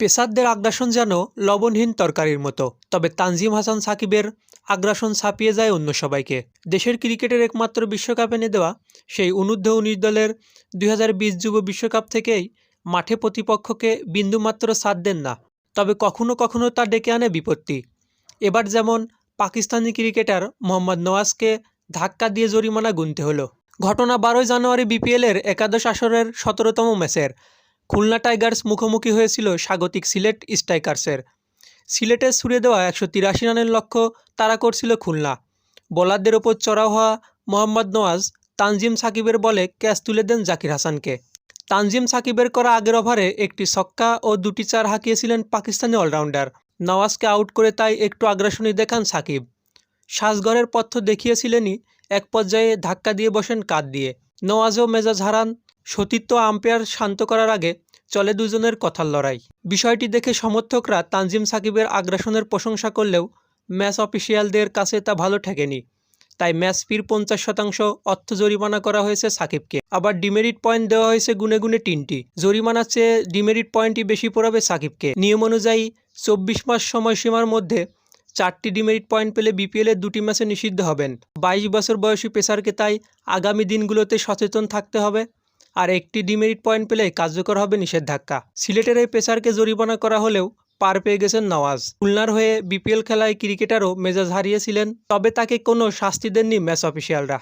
পেসারদের আগ্রাসন যেন লবণহীন তরকারির মতো, তবে তানজিম হাসান সাকিবের আগ্রাসন ছাপিয়ে যায় অন্য সবাইকে। দেশের ক্রিকেটের একমাত্র বিশ্বকাপ এনে দেওয়া সেই অনূর্ধ্ব উনিশ দলের দুই হাজার বিশ যুব বিশ্বকাপ থেকেই মাঠে প্রতিপক্ষকে বিন্দুমাত্র সাথ দেন না, তবে কখনো কখনো তা ডেকে আনে বিপত্তি। এবার যেমন পাকিস্তানি ক্রিকেটার মোহাম্মদ নওয়াজকে ধাক্কা দিয়ে জরিমানা গুনতে হলো। ঘটনা বারোই জানুয়ারি বিপিএলের একাদশ আসরের সতেরোতম ম্যাচের খুলনা টাইগার্স মুখোমুখি হয়েছিল স্বাগতিক সিলেট স্ট্রাইকার্সের। সিলেটে ছুড়ে দেওয়া একশো তিরাশি রানের লক্ষ্য তারা করছিল খুলনা। বোলারদের ওপর চড়াও হওয়া মোহাম্মদ নওয়াজ তানজিম সাকিবের বলে ক্যাচ তুলে দেন জাকির হাসানকে। তানজিম সাকিবের করা আগের ওভারে একটি ছক্কা ও দুটি চার হাঁকিয়েছিলেন পাকিস্তানি অলরাউন্ডার। নওয়াজকে আউট করে তাই একটু আগ্রাসনী দেখান সাকিব। সাজঘরের পথ্য দেখিয়েছিলেনই, এক পর্যায়ে ধাক্কা দিয়ে বসেন কাঁধ দিয়ে। নওয়াজও মেজাজ হারান সতীর্থ আম্পায়ার শান্ত করার আগে চলে দুজনের কথার লড়াই। বিষয়টি দেখে সমর্থকরা তানজিম সাকিবের আগ্রাসনের প্রশংসা করলেও ম্যাচ অফিসিয়ালদের কাছে তা ভালো ঠেকেনি। তাই ম্যাচ ফির পঞ্চাশ শতাংশ অর্থ জরিমানা করা হয়েছে সাকিবকে। আবার ডিমেরিট পয়েন্ট দেওয়া হয়েছে গুনে গুনে তিনটি। জরিমানার চেয়ে ডিমেরিট পয়েন্টই বেশি পড়াবে সাকিবকে। নিয়ম অনুযায়ী চব্বিশ মাস সময়সীমার মধ্যে চারটি ডিমেরিট পয়েন্ট পেলে বিপিএলের দুটি ম্যাচে নিষিদ্ধ হবেন। বাইশ বছর বয়সী পেসারকে তাই আগামী দিনগুলোতে সচেতন থাকতে হবে। আর একটি ডিমেরিট পয়েন্ট পেলে কার্যকর হবে নিষেধাজ্ঞা। সিলেটের এই পেসারকে জরিমানা করা হলেও পার পেয়ে গেছেন নওয়াজ। খুলনার হয়ে বিপিএল খেলায় ক্রিকেটারও মেজাজ হারিয়েছিলেন, তবে তাকে কোনো শাস্তি দেননি ম্যাচ অফিসিয়ালরা।